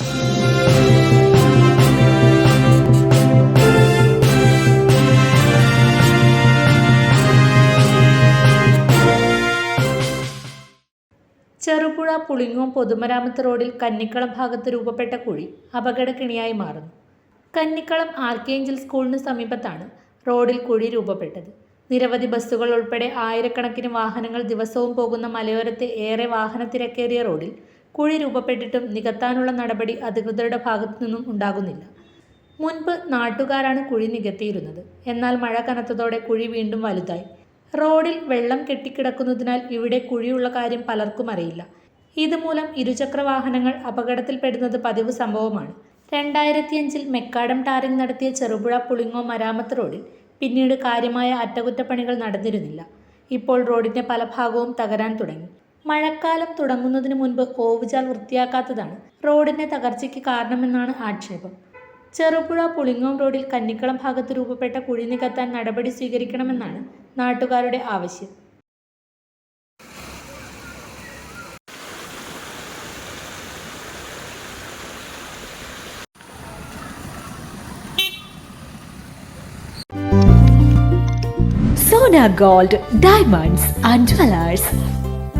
ചെറുപുഴ പുളിങ്ങോം പൊതുമരാമത്ത് റോഡിൽ കന്നിക്കളം ഭാഗത്ത് രൂപപ്പെട്ട കുഴി അപകടക്കിണിയായി മാറുന്നു. കന്നിക്കളം ആർക്കേഞ്ചൽ സ്കൂളിന് സമീപത്താണ് റോഡിൽ കുഴി രൂപപ്പെട്ടത്. നിരവധി ബസ്സുകൾ ഉൾപ്പെടെ ആയിരക്കണക്കിന് വാഹനങ്ങൾ ദിവസവും പോകുന്ന മലയോരത്തെ ഏറെ വാഹനത്തിരക്കേറിയ റോഡിൽ കുഴി രൂപപ്പെട്ടിട്ടും നികത്താനുള്ള നടപടി അധികൃതരുടെ ഭാഗത്തു നിന്നും ഉണ്ടാകുന്നില്ല. മുൻപ് നാട്ടുകാരാണ് കുഴി നികത്തിയിരുന്നത്. എന്നാൽ മഴ കനത്തതോടെ കുഴി വീണ്ടും വലുതായി. റോഡിൽ വെള്ളം കെട്ടിക്കിടക്കുന്നതിനാൽ ഇവിടെ കുഴിയുള്ള കാര്യം പലർക്കും അറിയില്ല. ഇതുമൂലം ഇരുചക്ര വാഹനങ്ങൾ അപകടത്തിൽപ്പെടുന്നത് പതിവ് സംഭവമാണ്. രണ്ടായിരത്തിയഞ്ചിൽ മെക്കാടം ടാറിംഗ് നടത്തിയ ചെറുപുഴ പുളിങ്ങോ മരാമത്ത് റോഡിൽ പിന്നീട് കാര്യമായ അറ്റകുറ്റപ്പണികൾ നടന്നിരുന്നില്ല. ഇപ്പോൾ റോഡിന്റെ പല ഭാഗവും തകരാൻ തുടങ്ങി. മഴക്കാലം തുടങ്ങുന്നതിന് മുൻപ് ഓവുചാൽ വൃത്തിയാക്കാത്തതാണ്. റോഡിന്റെ തകർച്ചയ്ക്ക് കാരണമെന്നാണ് ആക്ഷേപം. ചെറുപുഴ പുളിങ്ങോം റോഡിൽ കന്നിക്കളം ഭാഗത്ത് രൂപപ്പെട്ട കുഴി നികത്താൻ നടപടി സ്വീകരിക്കണമെന്നാണ് നാട്ടുകാരുടെ ആവശ്യം. Sona gold diamonds and jewellers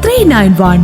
three nine one